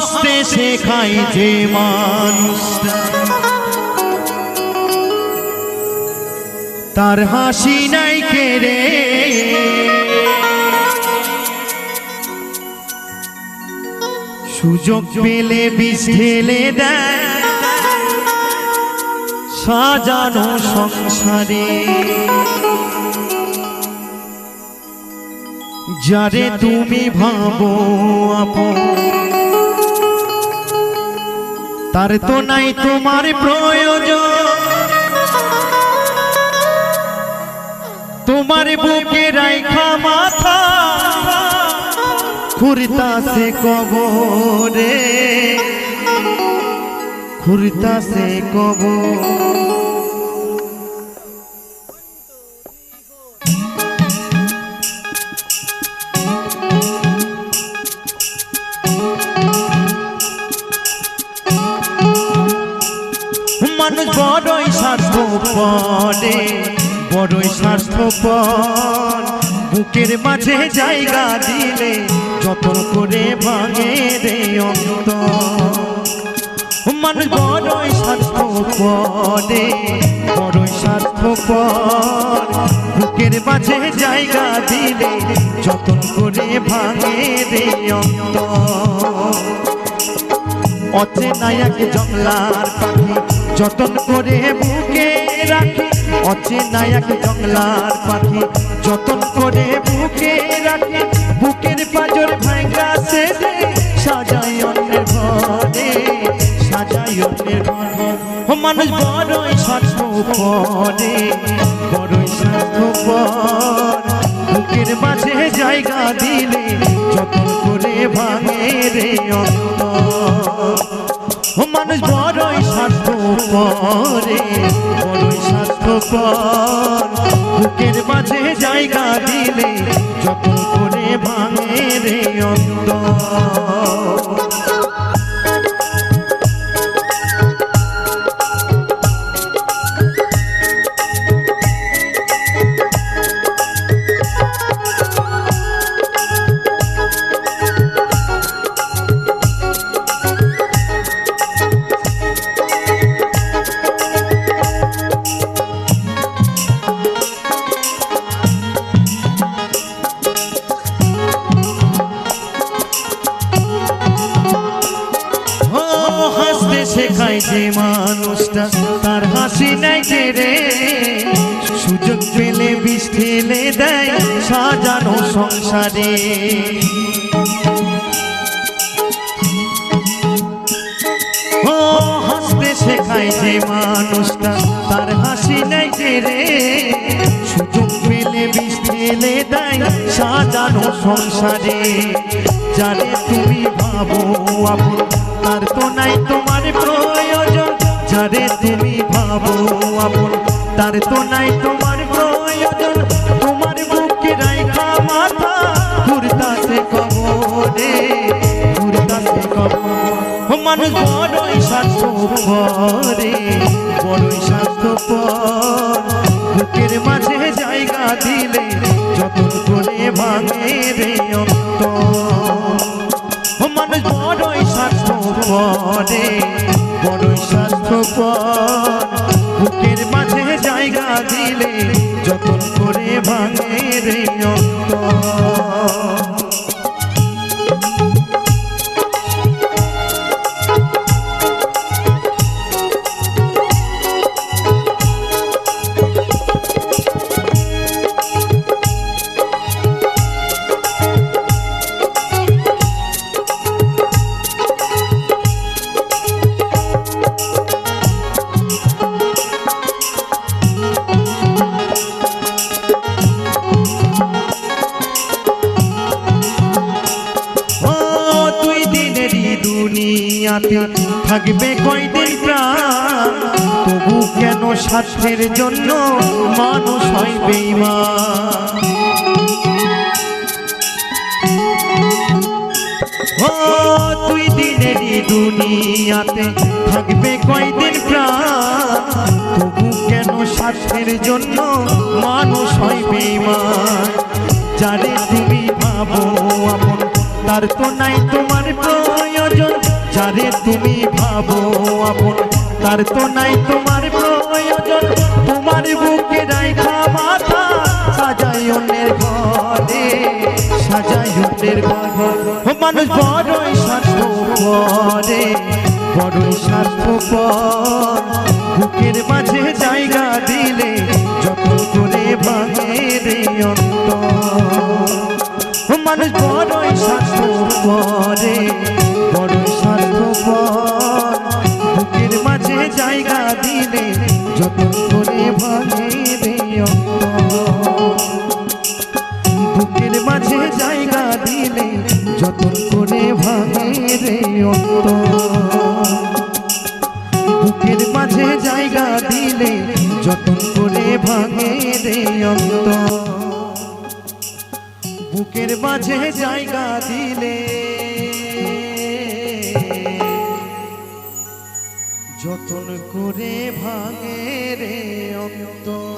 হাসতে শেখাই যে মানুষটা তার হাসি নাই কেড়ে। সুযোগ পেলে বিষ ঢেলে দেয়। সাজানো সংসারে। যারে তুমি ভাবো আপন। তার তো নাই তোমার প্রয়োজন। তোমার বুকে রাইখা মাথা খুরিতা সে কবরে। খুরিতা সে কবর। পরে বড়ই স্বার্থ পর বুকের মাঝে জায়গা দিলে যতন করে ভাঙে রে অন্ত মানুষ বড়ই স্বার্থ পরে বড়ই স্বার্থ পর বুকের মাঝে জায়গা দিলে যতন করে ভাঙে রে অন্ত অচেনায়াক জংলার পাখি যতন করে বুকে রাখি। অচেনায়াক জংলার পাখি যতন করে বুকে রাখি। বুকের পাজর ভাঙ্গা সে সাজাই অন্যের ঘরে সাজাই অন্যের ঘরে। মানুষ বড়ই স্বার্থ বড়ই স্বার্থ বুকের মাঝে জায়গা দিলে যতন করে ভাঙে রে অন্তর। মানুষ স্বার্থ পরে বড়ই স্বার্থপর বুকের মাঝে জায়গা দিলে যখন করে ভাঙে রে অন্তর। হাসতে যে মানুষটা, তার হাসি নাই রে। সুযোগ পেলে বিষ ঠেলে দেয় সাজানো সংসারে। যে মানুষটা, তার হাসি নাই রে। সুযোগ পেলে বিষ ঠেলে দেয় সাজানো সংসারে। জানে তুমি ভাবো আপন, তার তার তো নাই তোমার প্রয়োজন। তোমার বুকে রাইখা মাথা। ঘুরতাছে কবরে ঘুরতাছে কবর ও মানুষ বড়ই স্বার্থ পরে বড়ই স্বার্থ পর বুকের মাঝে জায়গা দিলে যতন করে ভাঙে রে অন্তর। ও মানুষ বড়ই স্বার্থ পরে বড়ই স্বার্থ পর দিলে দুনিয়াতে থাকবে কয়দিন প্রাণ? তবু কেন স্বার্থের জন্য মানুষ হয় বেইমান? দুই দিনেরই দুনিয়াতে থাকবে কয়দিন প্রাণ? তবু কেন স্বার্থের জন্য মানুষ হয় বেইমান? যারে তুমি ভাবো আপন, তার তো নাই তোমার প্রয়োজন যারে তুমি ভাবো আপন, তার তো নাই তোমার প্রয়োজন। তোমার বুকে রাইখা মাথা, সাজাই অন্যের ঘরে, সাজাই অন্যের ঘর। মানুষ, বড়ই স্বার্থ বড়ই স্বার্থ বুকের মাঝে জায়গা দিলে যত করে ভাঙে রে অন্তর। ও মানুষ, বড়ই স্বার্থ করে যত করে ভাঙে রে অন্তর। বুকের মাঝে জায়গা দিলে যতন করে ভাঙে রে অন্তর। বুকের মাঝে জায়গা দিলে যতন করে ভাঙে রে অন্তর। বুকের মাঝে জায়গা দিলে যতন করে ভাঙে রে অন্তর।